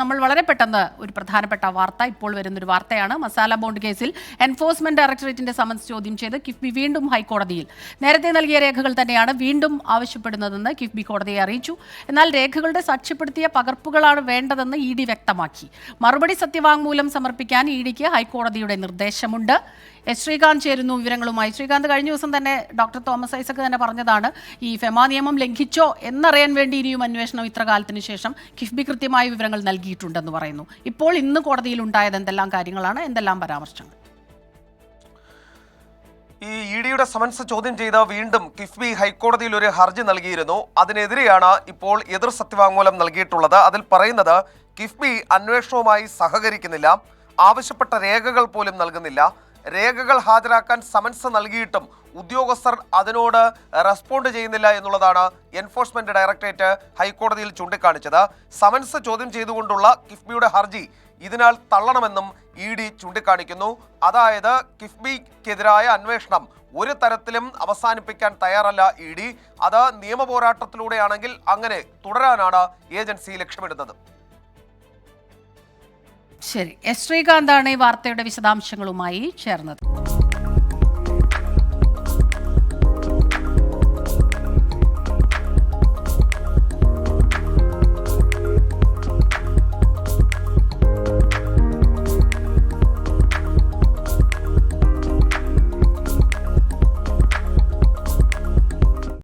നമ്മൾ വളരെ പെട്ടെന്ന് ഒരു പ്രധാനപ്പെട്ട വാർത്ത ഇപ്പോൾ വരുന്നൊരു വാർത്തയാണ്. മസാല ബോണ്ട് കേസിൽ എൻഫോഴ്സ്മെന്റ് ഡയറക്ടറേറ്റിന്റെ സമൻസ് ചോദ്യം ചെയ്ത് കിഫ്ബി വീണ്ടും ഹൈക്കോടതിയിൽ. നേരത്തെ നൽകിയ രേഖകൾ തന്നെയാണ് വീണ്ടും ആവശ്യപ്പെടുന്നതെന്ന് കിഫ്ബി കോടതിയെ അറിയിച്ചു. എന്നാൽ രേഖകളുടെ സാക്ഷ്യപ്പെടുത്തിയ പകർപ്പുകളാണ് വേണ്ടതെന്ന് ഇ ഡി വ്യക്തമാക്കി. മറുപടി സത്യവാങ്മൂലം സമർപ്പിക്കാൻ ഇ ഡിക്ക് ഹൈക്കോടതിയുടെ നിർദ്ദേശമുണ്ട്. എസ് ശ്രീകാന്ത് ചേരുന്നു വിവരങ്ങളുമായി. ശ്രീകാന്ത് കഴിഞ്ഞ ദിവസം തന്നെ ഡോക്ടർ തോമസ് ഐസക് തന്നെ പറഞ്ഞതാണ് ഈ ഫെമാ നിയമം ലംഘിച്ചോ എന്നറിയാൻ വേണ്ടി ഇനിയും അന്വേഷണം ഇത്ര കാലത്തിന് ശേഷം. കിഫ്ബി കൃത്യമായ വിവരങ്ങൾ നൽകിയിട്ടുണ്ടെന്ന് പറയുന്നു. ഇപ്പോൾ ഇന്ന് കോടതിയിൽ ഉണ്ടായത് എന്തെല്ലാം കാര്യങ്ങളാണ്? എന്തെല്ലാം പരാമർശങ്ങൾ? ഈ ഇ ഡിയുടെ സമൻസ് ചോദ്യം ചെയ്ത വീണ്ടും കിഫ്ബി ഹൈക്കോടതിയിൽ ഒരു ഹർജി നൽകിയിരുന്നു. അതിനെതിരെയാണ് ഇപ്പോൾ എതിർ സത്യവാങ്മൂലം നൽകിയിട്ടുള്ളത്. അതിൽ പറയുന്നത് കിഫ്ബി അന്വേഷണവുമായി സഹകരിക്കുന്നില്ല. ആവശ്യപ്പെട്ട രേഖകൾ പോലും നൽകുന്നില്ല. രേഖകൾ ഹാജരാക്കാൻ സമൻസ് നൽകിയിട്ടും ഉദ്യോഗസ്ഥർ അതിനോട് റെസ്പോണ്ട് ചെയ്യുന്നില്ല എന്നുള്ളതാണ് എൻഫോഴ്സ്മെന്റ് ഡയറക്ടറേറ്റ് ഹൈക്കോടതിയിൽ ചൂണ്ടിക്കാണിച്ചത്. സമൻസ് ചോദ്യം ചെയ്തുകൊണ്ടുള്ള കിഫ്ബിയുടെ ഹർജി ഇതിനാൽ തള്ളണമെന്നും ഇ ഡി ചൂണ്ടിക്കാണിക്കുന്നു. അതായത് കിഫ്ബിക്കെതിരായ അന്വേഷണം ഒരു തരത്തിലും അവസാനിപ്പിക്കാൻ തയ്യാറല്ല ഇ ഡി. അത് നിയമ പോരാട്ടത്തിലൂടെയാണെങ്കിൽ അങ്ങനെ തുടരാനാണ് ഏജൻസി ലക്ഷ്യമിടുന്നത്. ശരി. എസ് ശ്രീകാന്താണ് ഈ വാർത്തയുടെ വിശദാംശങ്ങളുമായി ചേർന്നത്.